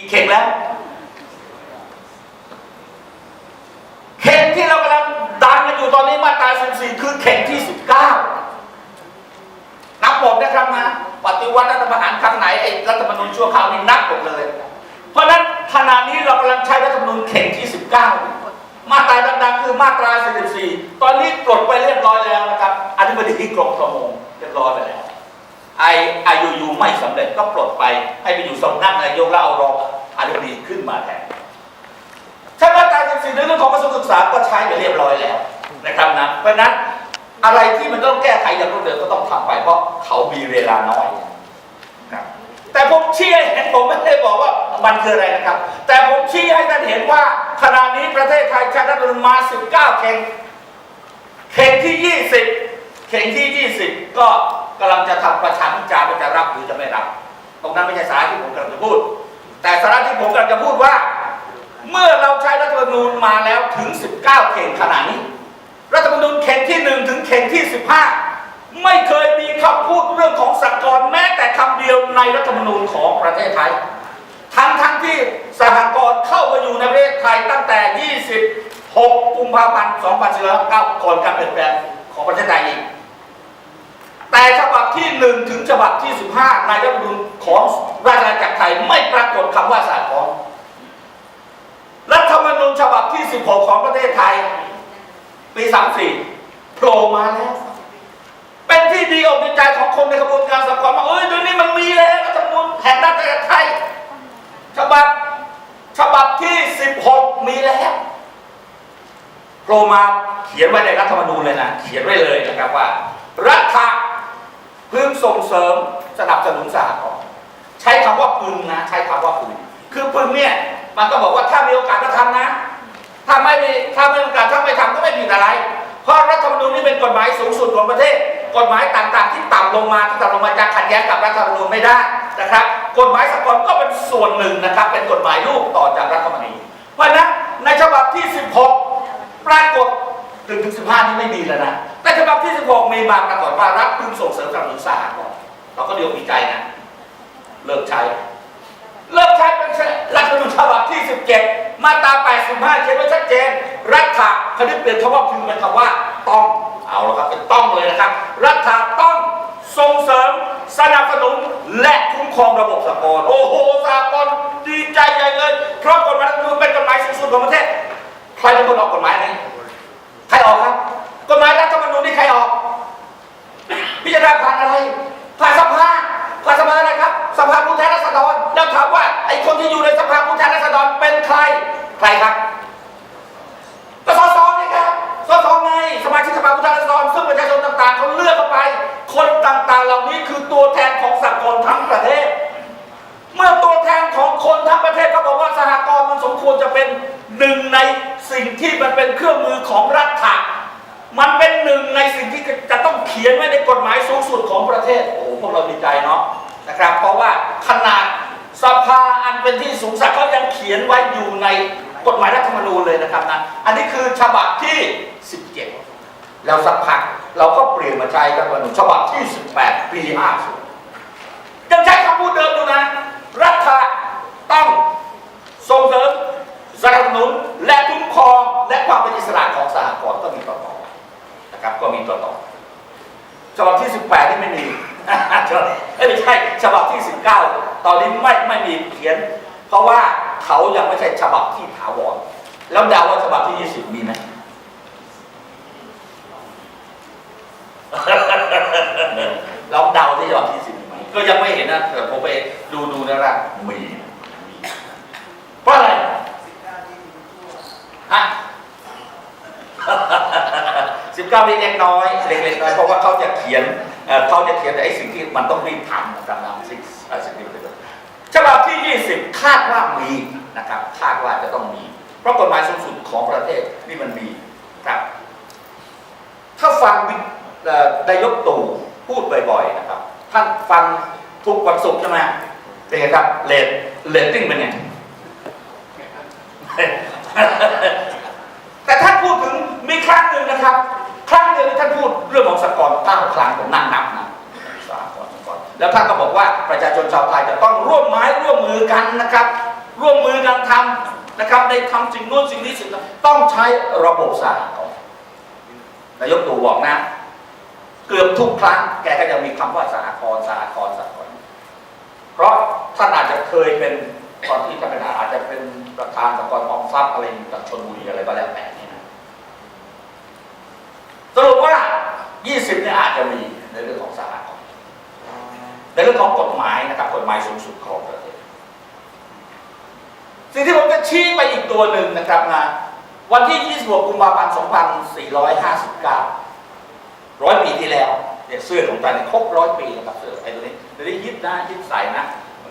กี่เข่งแล้ว เข่งที่เรากำลังดันกันอยู่ตอนนี้มาตรา14 คือเข่งที่ 19 นับหมนะครับนะปฏิวัติรัฐประหารครั้งไหนไอ้รัฐธรรมนูญชั่วคราวนี้นับหมเลย เพราะนั้นขณะนี้เรากำลังใช้รัฐธรรมนูญเข่งที่ 19 มาตราดังๆคือมาตรา44 ตอนนี้ปลดไปเรียบร้อยแล้วนะครับอธิบดีกรมประมงเรียบร้อยไปแล้วไอไอยูยูไม่สำเร็จก็ปลดไปให้ไปอยู่สำนักนายกแล้วเอารอง อธิบดีขึ้นมาแทนถ้ามาตรา14ในเรื่องของกระทรวงศึกษาก็ใช้ไปเรียบร้อยแล้วนะครับนะเพราะนั้นอะไรที่มันต้องแก้ไขอย่างรวดเร็วก็ต้องทำไปเพราะเขามีเวลาน้อยนะแต่ผมชี้ให้เห็นผมไม่ได้บอกว่ามันคืออะไรนะครับ แต่ผมชี้ให้ท่านเห็นว่าขณะนี้ประเทศไทยช้รัฐธรรมนมา 19 เข่งเข่งที่ 20 เข่งที่ 20 ก็กำลังจะทำประชาพิจารณ์ว่าจะรับหรือจะไม่รับ ตรงนั้นไม่ใช่สาระที่ผมกำลังจะพูด แต่สาระที่ผมกำลังจะพูดว่า เมื่อเราใช้รัฐธรรมนูญมาแล้วถึง 19 เข่งขนาดนี้ รัฐธรรมนูญเข่งที่ 1 ถึงเข่งที่ 15 ไม่เคยมีคำพูดเรื่องของสหกรณ์แม้แต่คำเดียวในรัฐธรรมนูญของประเทศไทย ทั้งทั้งที่สหกรณ์เข้ามาอยู่ในประเทศไทยตั้งแต่ 26 กุมภาพันธ์ 2499ก่อนการเปลี่ยนแปลงของประเทศไทยอีก แต่ฉบับที่1ถึงฉบับที่15ในรัฐธรรมนูญของราชอาณาจักรไทยไม่ปรากฏคำว่าสหกรณ์รัฐธรรมนูญฉบับที่16ของประเทศไทย ปี34โผล่มาแล้ว เป็นที่ดีอกดีใจของคนในกระบวนการสหกรณ์ว่าเอ้ยเดี๋ยวนี้มันมีแล้วรัฐธรรมนูญแห่งราชอาณาจักรไทย ฉบับฉบับที่16มีแล้วโผล่มาเขียนไว้ในรัฐธรรมนูญเลยนะเขียนไว้เลยนะครับว่ารัฐ พึงส่งเสริมสนับสนุนสหกรณ์ใช้คำว่าพึงนะ ใช้คำว่าพึง คือพึงเนี่ยมันก็บอกว่าถ้ามีโอกาสก็ทำนะ ถ้าไม่มีถ้าไม่มีโอกาสถ้าไม่ทำก็ไม่ผิดอะไร เพราะรัฐธรรมนูญนี่เป็นกฎหมายสูงสุดของประเทศ กฎหมายต่างๆ ที่ต่ำลงมาที่ต่ำลงมาจะขัดแย้งกับรัฐธรรมนูญไม่ได้นะครับ กฎหมายสากลก็เป็นส่วนหนึ่งนะครับ เป็นกฎหมายลูกต่อจากรัฐธรรมนูญเพราะนั้นในฉบับที่ 16 ปรากฏถึงถึง15 นี่ไม่มีแล้วนะ แต่ฉบับที่ 16 มีมาปรากฏว่ารัฐพึงส่งเสริมสนับสนุนสหกรณ์เราก็เดียวมีใจนะ เลิกใช้ เลิกใช้เป็นรัฐธรรมนูญฉบับที่ 17 มาตรา 85 เขียนไว้ชัดเจน รัฐะเขาได้เปลี่ยนคำว่าพึงเป็นคำว่าต้อง เอาละครับเป็นต้องเลยนะครับ รัฐะต้องส่งเสริมสนับสนุนและคุ้มครองระบบสากลโอ้โหสากลดีใจใหญ่เลย เพราะกฎหมายรัฐธรรมนูญเป็นกฎหมายสูงสุดของประเทศ ใครเป็นคนออกกฎหมายนี้ ใครออกครับ กฎหมายรัฐธรรมนูญนี่ใครออก พิจารณาผ่านอะไร ผ่านสภา ผ่านสภาอะไรครับ สภาผู้แทนราษฎรแล้วถามว่าไอ้คนที่อยู่ในสภาผู้แทนราษฎรเป็นใคร ใครครับก็สสไงครับสสไง สมาชิกสภาผู้แทนราษฎรซึ่งประชาชนต่างๆเขาเลือกเข้าไป คนต่างๆ เหล่านี้คือตัวแทนของสากลทั้งประเทศ เมื่อตัวแทนของคนทั้งประเทศเขาบอกว่าสหกรณ์มันสมควรจะเป็นหนึ่งในสิ่งที่มันเป็นเครื่องมือของรัฐะมันเป็นหนึ่งในสิ่งที่จะต้องเขี ยนไว้ในกฎหมายสูงสุดของประเทศ โอ้พวกเราดีใจเนาะนะครับ เพราะว่าขนาดสภาอันเป็นที่สูงสักดิ์เขายังเขียนไว้อยู่ในกฎหมายรัฐธรรมนูญเลยนะครับนะอันนี้คือฉบับที่ 17 แล้วสักพักเราก็เปลี่ยนมาใช้รัฐธรรมนูญฉบับที่ 18 ปี50ยังใช้คำพูดเดิมอยู่นะ รัฐต้องส่งเสริมสนับสนุนและคุ้มครองและความเป็นอิสระของสหกรณ์ก็มีต่อต่อนะครับก็มีต่อต่อฉบับที่ 18 นี่ไม่มี เอ้ยไม่ใช่ฉบับที่ 19ตอนนี้ไม่ไม่มีเขียน เพราะว่าเขายังไม่ใช่ฉบับที่ถาวรแล้วเดาว่าฉบับที่20มีไหมลองเดาที่ฉบับที่สิบไหมก็ยังไม่เห็นนะแต่ผมไปดูดูนะรักมีเพราะอะไรฮะสิบเก้าเล็กๆน้อยเล็กๆน้อยเพราะว่าเขาจะเขียนเอ่อเขาจะเขียนไอ้สิ่งที่มันต้องรีบทำนะครับนะสิ่งเอ่อสิ่งที่มันเป็น ฉบับที่ 20 คาดว่ามีนะครับคาดว่าจะต้องมี เพราะกฎหมายสูงสุดของประเทศนี่มันมีครับ ถ้าฟังนายกตู่พูดบ่อยๆนะครับ ท่านฟังทุกวันศุกร์ใช่ไหมเป็นไงครับเลดเลตติ้งเป็นไงแต่ท่านพูดถึงมีครั้งหนึ่งนะครับ ครั้งเดียวที่ท่านพูดเรื่องของสกอร์เก้าครั้งผมนั่งนับนะ แล้วท่านก็บอกว่าประชาชนชาวไทยจะต้องร่วมไม้ร่วมมือกันนะครับ ร่วมมือกันทำนะครับได้ทำสิ่งนู้นสิ่งนี้สิ่งนั้นต้องใช้ระบบสหกรณ์นายกตู่บอกนะ เกือบทุกครั้งแกก็จะมีคำว่าสหกรณ์สหกรณ์สหกรณ์เพราะท่านอาจจะเคยเป็นตอนที่ท่านเป็นอาจจะเป็นประธานสหกรณ์ออมทรัพย์อะไรอยู่กับชนบุรีอะไรก็แล้วแต่นี่นะสรุปว่า 20เนี่ยอาจจะมีในเรื่องของสหกรณ์ ในเรื่องของกฎหมายนะครับกฎหมายสูงสุดของประเทศสิ่งที่ผมจะชี้ไปอีกตัวหนึ่งนะครับนะวันที่ 26 กุมภาพันธ์ 2459 ร้อยปีที่แล้วเนี่ยเสื้อของตาเนี่ยครบร้อยปีนะครับเสื้อไอ้ตัวนี้เดี๋ยวนี้ยึดนะยึดใส่นะ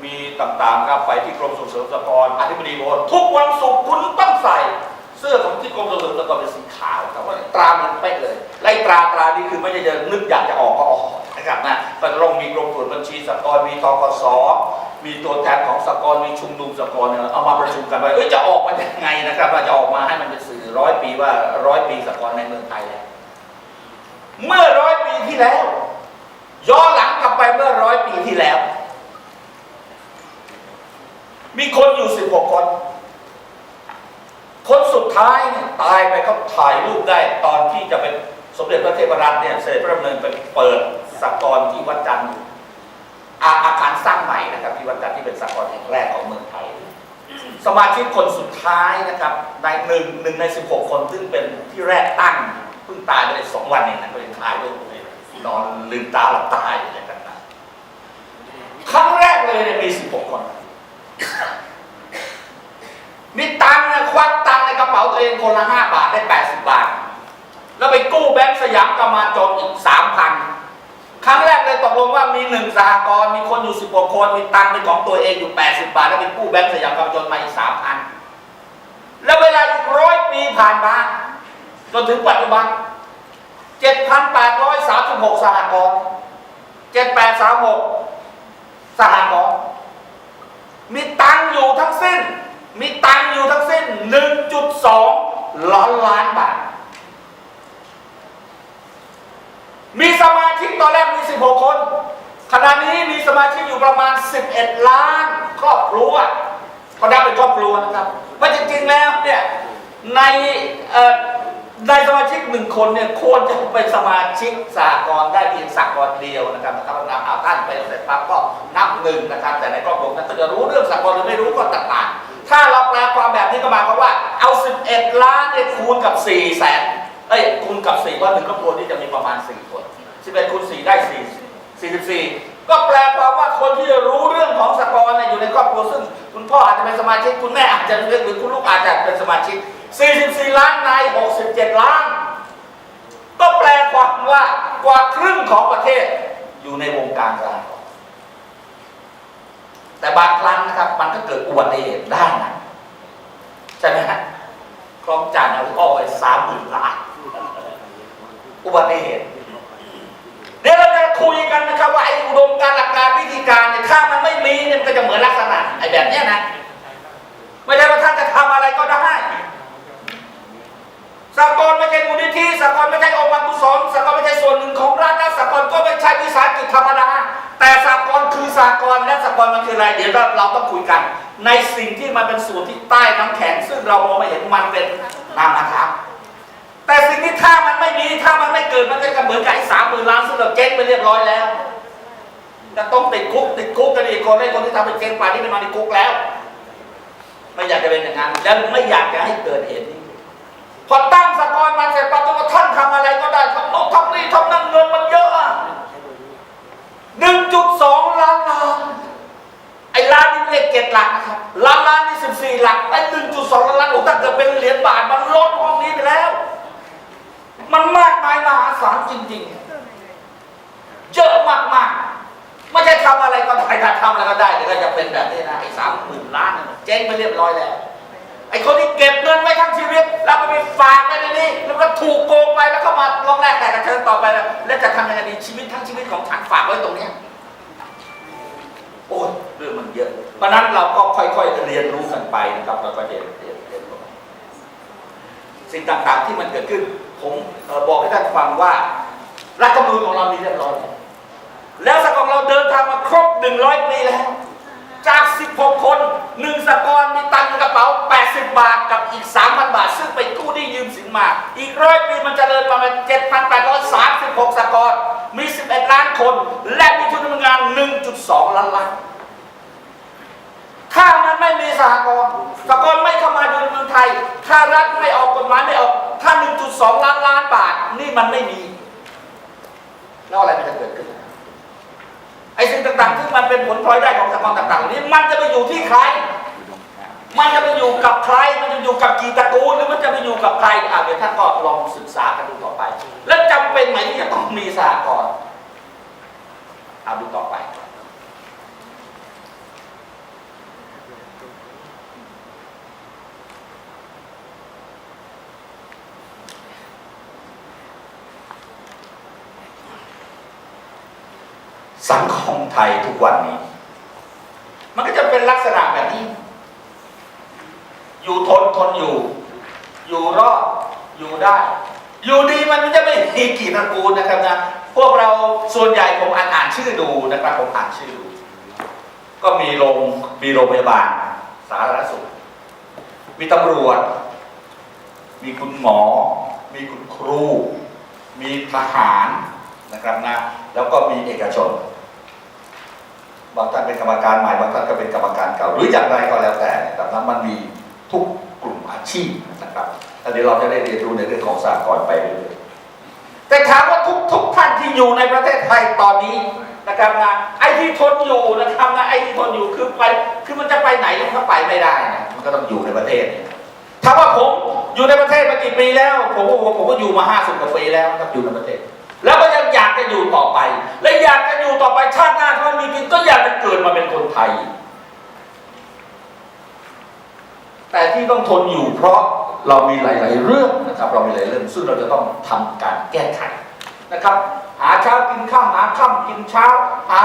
มีต่างๆครับไปที่กรมส่งเสริมสหกรณ์อธิบดีบอกทุกวันศุกร์คุณต้องใส่ เสื้อของที่กรมส่งเสริมสหกรณ์เป็นสีขาวครับว่าตรามันเป๊ะเลยไล่ตราตรานี้คือไม่ใช่จะนึกอยากจะออกก็ออก นะครับนะก็ต้องมีกรมตรวจบัญชีสกรมีทกสมีตัวแทนของสกรมีชุมนุมสกรเนี่ยเอามาประชุมกันไปเอ้ยจะออกมายังไงนะครับว่าจะออกมาให้มันเป็นสื่อร้อยปีว่าร้อยปีสกรในเมืองไทยแล้วเมื่อร้อยปีที่แล้ว ย้อนหลังกลับไปเมื่อร้อยปีที่แล้ว มีคนอยู่สิบหกคน คนสุดท้ายเนี่ยตายไปเขาถ่ายรูปได้ตอนที่จะเป็น สมเด็จพระเทพรัตน์เนี่ยเสด็จพระดำเนินไปเปิดสหกรที่วัดจันทร์อาคารสร้างใหม่นะครับที่วัดจันทร์ที่เป็นสหกรแห่งแรกของเมืองไทย สมาชิกคนสุดท้ายนะครับในหนึ่งหนึ่งในสิบหกคนซึ่งเป็นที่แรกตั้งเพิ่งตายไปได้สองวันเองนะก็ยังถ่ายรูปเลยนอนลืมตาหลับตาอยู่เลยต่างๆครั้งแรกเลยเนี่ยมีสิบหกคนมีตังค์นะควักตังค์ในกระเป๋าตัวเองคนละห้าบาทได้แปดสิบบาท แล้วไปกู้แบงก์สยามกมาจนอีกสามพันครั้งแรกเลยตกลงว่ามีหนึ่งสหกรณ์มีคนอยู่สิบกว่าคนมีตังค์เป็นของตัวเองอยู่แปดสิบบาทแล้วไปกู้แบงก์สยามกมาจนมาอีกสามพันแล้วเวลาอีกร้อยปีผ่านมาจนถึงปัจจุบันเจ็ดพันแปดร้อยสามสิบหกสหกรณ์เจ็ดแปดสามหกสหกรณ์มีตังค์อยู่ทั้งสิ้น มีตังค์อยู่ทั้งสิ้น1.2ล้านล้านบาท มีสมาชิกตอนแรกมี 16 คน ขณะนี้มีสมาชิกอยู่ประมาณ 11 ล้านครอบครัวเขานับเป็นครอบครัวนะครับว่าจริงๆแล้วเนี่ยในในสมาชิกหนึ่งคนเนี่ยควรจะเป็นสมาชิกสากลได้เพียงสากลเดียวนะครับนะครับนับเอาท่านไปเสร็จปั๊บก็นับหนึ่งนะครับ แต่ในครอบครัวนั้นก็จะรู้เรื่องสากลหรือไม่รู้ก็ต่างๆถ้าเราแปลความแบบนี้ก็หมายความว่าเอา 11 ล้านเนี่ยคูณกับ4แสน เอ้ยคูณกับ4ว่าหนึ่งครอบครัวที่จะมีประมาณ4คน11คูณ4ได้4 44ก็แปลความว่าคนที่จะรู้เรื่องของสากลเนี่ยอยู่ในครอบครัวซึ่ง คุณพ่ออาจจะเป็นสมาชิกคุณแม่อาจจะเป็นหรือคุณลูกอาจจะเป็นสมาชิก 44 ล้านใน67 ล้าน ก็แปลความว่ากว่าครึ่งของประเทศอยู่ในวงการสหกรแต่บางครั้งนะครับ มันก็เกิดอุบัติเหตุได้นะใช่ไหมฮะคลองจันทร์เอาอ้อยสามหมื่นล้าน อุบัติเหตุเดี๋ยวเราจะคุยกันนะครับว่าไอ้อุดมการณ์หลักการวิธีการเนี่ยถ้ามันไม่มีเนี่ยมันก็จะเหมือนลักษณะไอ้แบบเนี้ยนะไม่ใช่ว่าท่านจะทำอะไรก็ได้สากลไม่ใช่มูลนิธิสากลไม่ใช่องค์กรกุศลสากลไม่ใช่ส่วนหนึ่งของรัฐและสากลก็ไม่ใช่วิสาหกิจธรรมดาแต่สากลคือสากลและสากลมันคืออะไรเดี๋ยวเราเราต้องคุยกัน ในสิ่งที่มันเป็นส่วนที่ใต้น้ำแข็งซึ่งเรามองไม่เห็นมันเป็นนามธรรม แต่สิ่งที่ถ้ามันไม่มีถ้ามันไม่เกิดมันก็จะเหมือนกับไอ้สามหมื่นล้านซึ่งเราเจ๊งไปเรียบร้อยแล้วจะต้องติดคุกติดคุกกันอีกคนไอ้คนที่ทำเป็นเจ๊งป่านนี้มันนอนในคุกแล้ว ไม่อยากจะเป็นอย่างนั้นและไม่อยากจะให้เกิดเหตุนี้พอตั้งสกอรมาเสร็จปั๊บก็ท่านทำอะไรก็ได้ทำโน่นทำนี่ทำนั่นเงินมันเยอะหนึ่งจุดสองล้านล้านไอ้ล้านนี่เลขเจ็ดหลักนะครับล้านล้านนี่สิบสี่หลักไอ้หนึ่งจุดสองล้านล้านโอ้ถ้าเกิดเป็นเหรียญบาทมันลดห้องนี้ไปแล้ว มันมากมายมหาศาลจริงๆ เยอะมากๆไม่ใช่ทำอะไรก็ได้ถ้าทำอะไรก็ได้เดี๋ยวก็จะเป็นแบบนี้นะไอ้สามหมื่นล้านเจ๊งไปเรียบร้อยแล้วไอ้คนที่เก็บเงินไว้ทั้งชีวิตแล้วไปฝากไว้ในนี้แล้วก็ถูกโกงไปแล้วก็มาลองแรกแต่กระเชิญต่อไปแล้วแล้วจะทำยังไงดีชีวิตทั้งชีวิตของฉันฝากไว้ตรงเนี้ยโอ้ยเรื่องมันเยอะเพราะฉะนั้นเราก็ค่อยๆเรียนรู้กันไปนะครับเราก็เรียนเรียนเรียนรู้สิ่งต่างๆที่มันเกิดขึ้น ผมออบอกให้ท่านฟังว่ารัฐธรรมนูญของเรามีเรียบร้อยแล้วสกของเราเดินทางมาครบ 100 ปีแล้ว จาก 16 คนหนึ่งสกอรมีตังค์กระเป๋า 80 บาทกับอีก 3,000 บาท ซึ่งไปกู้หนี้ยืมสินมา อีกร้อยปีมันจเจริญมาเป็น 7,836สหกรณ์มี 11 ล้านคน และมีทุนดำเนินงาน 1.2 ล้านล้านถ้ามันไม่มีสหกรณ์สหกรณ์ไม่เข้ามาอยู่ในเมืองไทย ถ้ารัฐไม่ออกกฎหมายไม่ออก ถ้า 1.2 ล้านล้านบาท นี่มันไม่มี แล้วอะไรมันจะเกิดขึ้น ไอ้สิ่งต่างๆที่มันเป็นผลพลอยได้ของสหกรณ์ต่างๆนี้มันจะไปอยู่ที่ใคร มันจะไปอยู่กับใคร มันจะอยู่กับกี่ตระกูลหรือมันจะไปอยู่กับใครอะเดี๋ยวท่านก็ลองศึกษากันดูต่อไป แล้วจำเป็นไหมที่จะต้องมีสหกรณ์เอาดูต่อไป สังคมไทยทุกวันนี้ มันก็จะเป็นลักษณะแบบนี้ อยู่ทนทนอยู่ อยู่รอดอยู่ได้ อยู่ดีมันจะไม่มีกี่ตระกูลนะครับนะพวกเราส่วนใหญ่ผมอ่านอ่านชื่อดูนะครับผมอ่านชื่อดู ก็มีโรงมีโรงพยาบาล สาธารณสุข มีตำรวจ มีคุณหมอ มีคุณครู มีทหารนะครับนะแล้วก็มีเอกชน บางท่านเป็นกรรมการใหม่บางท่านก็เป็นกรรมการเก่า หรืออย่างไรก็แล้วแต่นะครับนะมันมีทุกกลุ่มอาชีพนะครับอันนี้เราจะได้เรียนรู้ในเรื่องของสากลไปเรื่อยๆแต่ถามว่าทุกทุกท่านที่อยู่ในประเทศไทยตอนนี้นะครับนะไอ้ที่ทนอยู่นะครับนะไอ้ที่ทนอยู่คือไปคือมันจะไปไหนมันก็ไปไม่ได้นะมันก็ต้องอยู่ในประเทศเนี่ยถามว่าผมอยู่ในประเทศมากี่ปีแล้วผมก็ผมก็อยู่มาห้าสิบกว่าปีแล้วนะครับอยู่ในประเทศ แล้วก็ยังอยากจะอยู่ต่อไป และอยากจะอยู่ต่อไปชาติหน้า มีจริงก็อยากจะเกิดมาเป็นคนไทย แต่ที่ต้องทนอยู่เพราะเรามีหลาย ๆ เรื่องนะครับ เรามีหลายเรื่องซึ่งเราจะต้องทำการแก้ไขนะครับ หาเช้ากินข้ามหาค่ำกินเช้าหา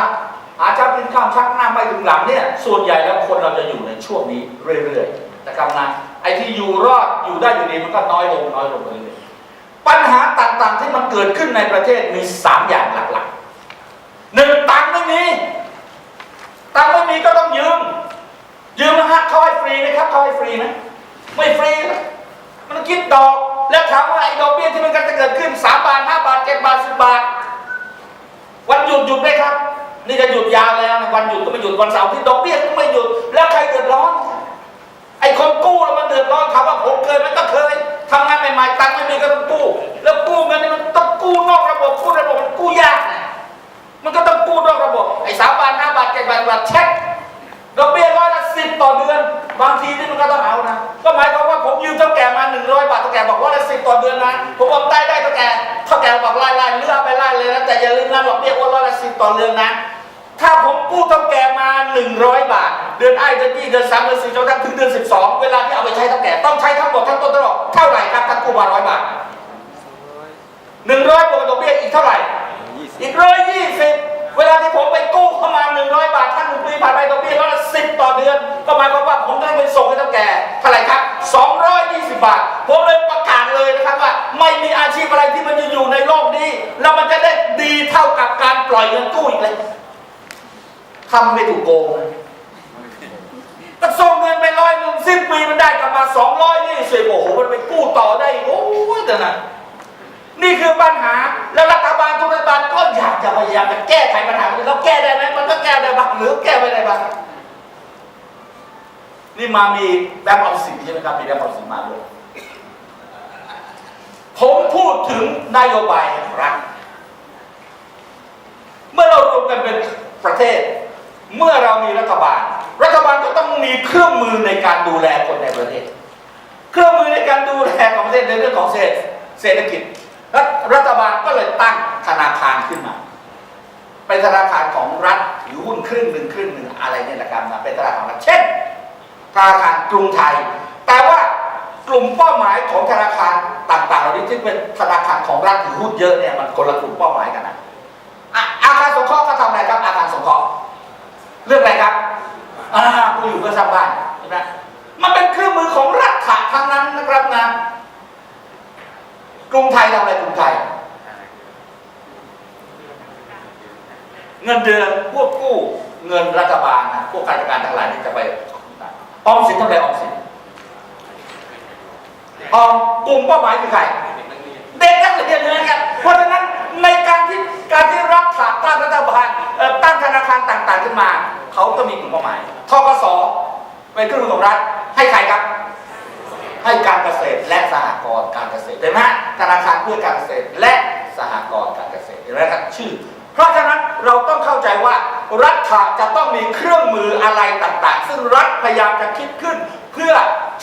หาเช้ากินข้ามชักหน้าไม่ถึงหลังเนี่ยส่วนใหญ่แล้วคนเราจะอยู่ในช่วงนี้เรื่อย ๆ นะครับนะไอ้ที่อยู่รอดอยู่ได้อยู่ดีมันก็น้อยลงน้อยลงไปเรื่อยๆปัญหาต่าง ๆ ที่มันเกิดขึ้นในประเทศมีสามอย่างหลักๆหนึ่งตัง ม่มีตังค์ไม่มีก็ต้องยืม ยืมนะฮะเขาให้ฟรีไหมครับเขาให้ฟรีไหมไม่ฟรีนะมันคิดดอก แล้วถามว่าไอ้ดอกเบี้ยที่มันก็จะเกิดขึ้นสามบาทห้าบาทเจ็ดบาทสิบบาท วันหยุดหยุดไหมครับ นี่จะหยุดยาวแล้วนะวันหยุดก็ไม่หยุดวันเสาร์ที่ดอกเบี้ยก็ไม่หยุด แล้วใครเดือดร้อน ไอ้คนกู้แล้วมันเดือดร้อนถามว่าผมเคยมันก็เคยทำงานใหม่ๆตังค์ไม่มีก็ต้องกู้ แล้วกู้เงินนี่มันต้องกู้นอกระบบกู้ระบบมันกู้ยากนะ มันก็ต้องกู้นอกระบบไอ้สามบาทห้าบาทเจ็ดบาทบาทเช็คดอกเบี้ยร้อยละสิบต่อเดือน บางทีนี่มันก็ต้องเอานะ ก็หมายความว่าผมยืมเท่าแก่มาหนึ่งร้อยบาทเท่าแก่บอกว่าละสิบต่อเดือนนะผมบอกได้ได้เท่าแก่เท่าแก่บอกไล่ไล่เลือกไปไล่เลยนะแต่อย่าลืมนะดอกเบี้ยว่าร้อยละสิบต่อเดือนนะ ถ้าผมกู้เท่าแก่มาหนึ่งร้อยบาท เดือนไอ้เดือนยี่เดือนสามเดือนสี่จนถึงเดือนสิบสองเวลาที่เอาไปใช้เท่าแก่ต้องใช้ทั้งหมดทั้งต้นตลอดเท่าไหร่ครับถ้ากู้มาร้อยบาทหนึ่งร้อยบวกดอกเบี้ยอีกเท่าไหร่ อีกร้อยยี่สิบเวลาที่ผมไปกู้เข้ามาหนึ่งร้อยบาทถ้าหนึ่งปีผ่านไปดอกเบี้ยร้อยละสิบต่อเดือน ก็หมายความว่าผมต้องไปส่งให้ท่าแก่เท่าไหร่ครับสองร้อยยี่สิบบาท ผมเลยประกาศเลยนะครับว่า ไม่มีอาชีพอะไรที่มันจะอยู่ในโลกนี้ แล้วมันจะได้ดีเท่ากับการปล่อยเงินกู้อีกเลยทำไม่ถูกโกงเลยก็ส่งเงินไปร้อยหนึ่งสิ้นปีมันได้กลับมาสองร้อยยี่สิบโอ้โหมันไปกู้ต่อได้อีกโอ้ยแต่นะ นี่คือปัญหาแล้วรัฐบาลทุกรัฐบาลก็อยากจะพยายามจะแก้ไขปัญหานี้แล้วแก้ได้ไหมมันก็แก้ได้บ้างหรือแก้ไม่ได้บ้างนี่มามีแบงก์ออมสินใช่ไหมครับมีแบงก์ออมสินมาด้วยผมพูดถึงนโยบายแห่งรัฐเมื่อเรารวมกันเป็นประเทศ เมื่อเรามีรัฐบาล รัฐบาลก็ต้องมีเครื่องมือในการดูแลคนในประเทศ เครื่องมือในการดูแลของประเทศในเรื่องของเศรษฐกิจ รัฐรัฐบาลก็เลยตั้งธนาคารขึ้นมาเป็นธนาคารของรัฐถือหุ้นครึ่งหนึ่งครึ่งหนึ่งอะไรเนี่ยนะครับนะเป็นธนาคารของรัฐเช่นธนาคารกรุงไทย แต่ว่ากลุ่มเป้าหมายของธนาคารต่างๆเหล่านี้ที่เป็นธนาคารของรัฐถือหุ้นเยอะเนี่ยมันคนละกลุ่มเป้าหมายกันนะอาคารสงเคราะห์เขาทำอะไรครับอาคารสงเคราะห์เรื่องอะไรครับอ่าผู้อยู่เพื่อสร้างบ้านใช่ไหมมันเป็นเครื่องมือของรัฐทั้งนั้นนะครับนะ กรุงไทยทำอะไรกรุงไทย เงินเดือนพวกกู้เงินรัฐบาลนะพวกข้าราชการทั้งหลายนี่จะไปออมสินเท่าไรออมสินออมกลุ่มเป้าหมายคือใครเด็กนักเรียนเหมือนกันเพราะฉะนั้นในการที่การที่รัฐถาตั้งรัฐบาลตั้งธนาคารต่าง ๆ ขึ้นมา เขาก็มีกลุ่มเป้าหมายทกสเป็นเครื่องมือของรัฐให้ใครครับ ให้การเกษตรและสหกรณ์การเกษตรเห็นไหมธนาคารเพื่อการเกษตรและสหกรณ์การเกษตรเห็นไหมครับชื่อ เพราะฉะนั้นเราต้องเข้าใจว่ารัฐจะต้องมีเครื่องมืออะไรต่างๆ ซึ่งรัฐพยายามจะคิดขึ้น เพื่อ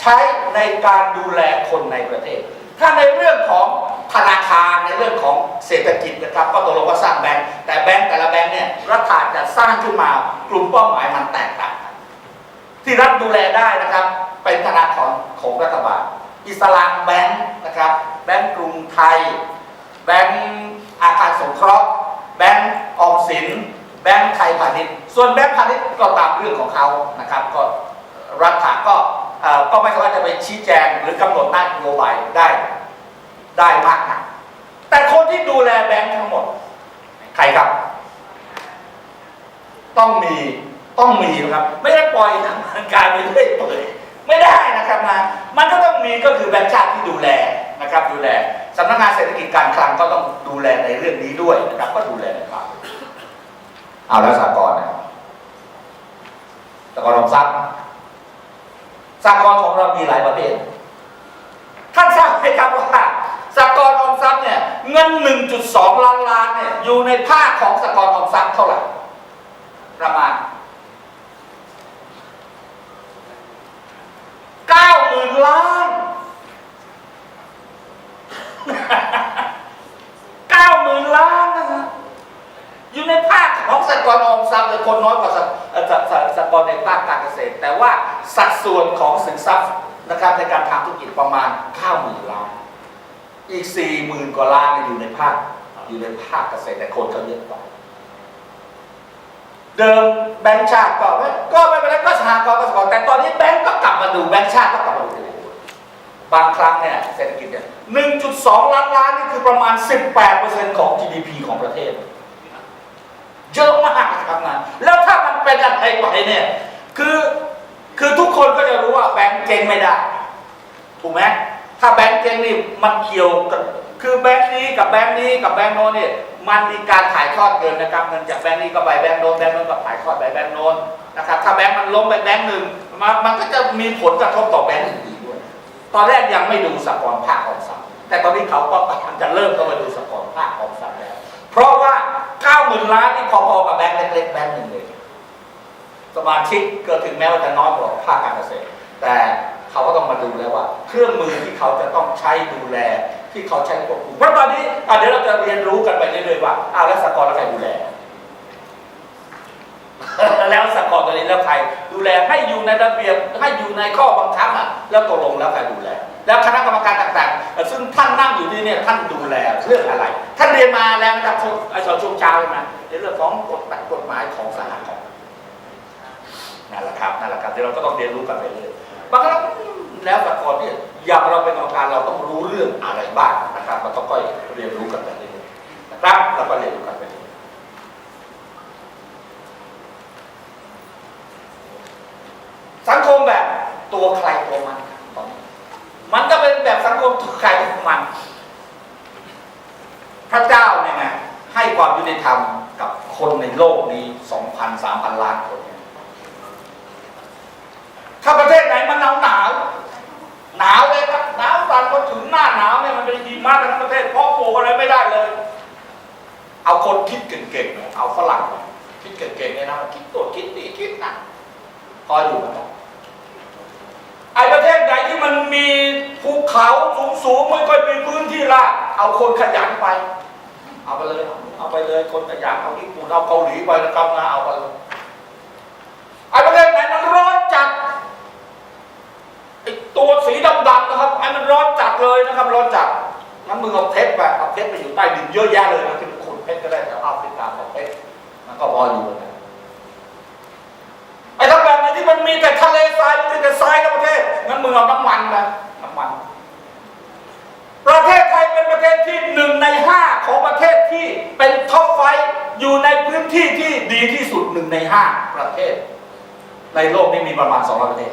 ใช้ในการดูแลคนในประเทศ ถ้าในเรื่องของธนาคารในเรื่องของเศรษฐกิจนะครับก็ตกลงว่าสร้างแบงก์แต่แบงก์แต่ละแบงก์เนี่ยรัฐจะสร้างขึ้นมากลุ่มเป้าหมายมันแตกต่างที่รัฐดูแลได้นะครับ เป็นธนาคารของรัฐบาล อิสลามแบงค์นะครับ แบงก์กรุงไทย แบงก์อาคารสงเคราะห์ แบงก์ออมสิน แบงก์ไทยพาณิชย์ ส่วนแบงก์พาณิชย์ก็ตามเรื่องของเขานะครับ ก็รัฐก็ก็ไม่สามารถจะไปชี้แจงหรือกำหนดนโยบายได้ได้มากนักแต่คนที่ดูแลแบงก์ทั้งหมด ใครครับ ต้องมีต้องมีนะครับ ไม่ได้ปล่อยทางการไปเรื่อยเปื่อย ไม่ได้นะครับนะมันก็ต้องมีก็คือแบงก์ชาติที่ดูแลนะครับดูแลสำนักงานเศรษฐกิจการคลังก็ต้องดูแลในเรื่องนี้ด้วยนะครับก็ดูแลนะครับเอาแล้วสากลนะสากลรอมทรัพย์สากลของเรามีหลายประเภทท่านทราบไหมครับว่าสากลออมทรัพย์เนี่ยเงิน 1.2 ล้านล้านเนี่ยอยู่ในภาคของสากลออมทรัพย์เท่าไหร่ประมาณ เก้า หมื่นล้านเก้าหมื่นล้านนะฮะอยู่ในภาคของสกรออมทรัพย์เลยคนน้อยกว่าสกอ่อสสสกรในภาคการเกษตร แต่ว่าสัดส่วนของสินทรัพย์นะครับในการทำธุรกิจประมาณเก้าหมื่นล้าน อีกสี่หมื่นกว่าล้านอยู่ในภาคอยู่ในภาคเกษตรแต่คนเขาเยอะกว่า เดิมแบงก์ชาติก็ไม่ก็ไม่เป็นไรก็สหกรณ์ก็สหกรณ์แต่ตอนนี้แบงก์ก็กลับมาดูแบงก์ชาติก็กลับมาดูบางครั้งเนี่ยเศรษฐกิจเนี่ย1.2 ล้านล้านนี่คือประมาณ 18%ของ GDP ของประเทศ เยอะมากนะครับนะแล้วถ้ามันเป็นอะไรไปเนี่ยคือคือทุกคนก็จะรู้ว่าแบงก์เจ๊งไม่ได้ ถูกไหมถ้าแบงก์เจ๊งนี่มันเกี่ยวกับ คือแบงก์นี้กับแบงก์นี้กับแบงก์โน้นเนี่ยมันมีการถ่ายทอดเงินนะครับเงินจากแบงก์นี้ก็ไปแบงก์โน้นแบงก์โน้นก็ถ่ายทอดไปแบงก์โน้นนะครับถ้าแบงก์มันล้มไปแบงก์หนึ่งมันมันก็จะมีผลกระทบต่อแบงก์อื่นด้วย ตอนแรกยังไม่ดูสกรภาคออมทรัพย์แต่ตอนนี้เขาก็กำลังจะเริ่มเข้ามาดูสกรภาคออมทรัพย์แล้วเพราะว่า9 0,000ล้านนี่พอๆกับแบงก์เล็กๆแบงก์หนึ่งเลยสมาชิกเก็ถึงแม้ว่าจะน้อยกว่าภาคการเกษตร แต่เขาก็ต้องมาดูแล้วว่า เครื่องมือที่เขาจะต้องใช้ดูแล ที่เขาใช้ควบคุมเพราะตอนนี้อะเดี๋ยวเราจะเรียนรู้กันไปเรื่อยๆว่าอ้าวแล้วสกอร์แล้วใครดูแล แล้วสกอร์ตัวนี้แล้วใครดูแลให้อยู่ในระเบียบให้อยู่ในข้อบังคับอะแล้วตกลงแล้วใครดูแล แล้วคณะกรรมการต่างๆ ซึ่งท่านนั่งอยู่ที่เนี่ยท่านดูแลเรื่องอะไร ท่านเรียนมาแล้วนะครับช่วงไอ้ตอนช่วงเช้าใช่ไหมในเรื่องของกฎกฎหมายของสหกรณ์นั่นแหละครับนั่นแหละครับที่เราก็ต้องเรียนรู้กันไปเลยบางครั้งแล้วแต่ก่อนเนี่ย อย่างเราเป็นกรรมการเราต้องรู้เรื่องอะไรบ้างนะครับเราต้องค่อยเรียนรู้กันไปเรื่อยๆนะครับเราก็เรียนรู้กันไปเรื่อยสังคมแบบตัวใครตัวมันตอนนี้มันก็เป็นแบบสังคมใครตัวมัน พระเจ้าเนี่ยนะให้ความยุติธรรมกับคนในโลกนี้2,000 3,000ล้านคน ถ้าประเทศไหนมันหนาวหนาว มันเป็นหิมะทั้งประเทศ เพราะปลูกอะไรไม่ได้เลย เอาคนคิดเก่งๆเอาฝรั่งหน่ยคิดเก่งๆเนี่ยนะมันคิดตัวคิดดีคิดนะคอยดูมันนะไอ้ประเทศไหนที่มันมีภูเขาสูงๆไม่ค่อยมีพื้นที่ราบเอาคนขยันไป เอาไปเลย เอาไปเลยคนขยันเอาญี่ปุ่นเอาเกาหลีไปนะครับนะเอาไปเลยไอ้ประเทศไหนมันร้อนจัดไอ้ตัวสีดำๆนะครับไอ้มันร้อนจัดเลยนะครับ ร้อนจัด งั้นมึงเอาเพชรไปเอาเพชรไปอยู่ใต้ดินเยอะแยะเลยนะที่ขุดเพชรก็ได้แถวแอฟริกาของเพชรมันก็พออยู่นะไอ้ทั้งแบบไหนที่มันมีแต่ทะเลทรายมีแต่ทรายในประเทศงั้นมึงเอาน้ำมันไปน้ำมัน ประเทศไทยเป็นประเทศที่หนึ่งในห้าของประเทศที่เป็นท็อปไฟอยู่ในพื้นที่ที่ดีที่สุดหนึ่งในห้าประเทศ ในโลกนี้มีประมาณ200ประเทศ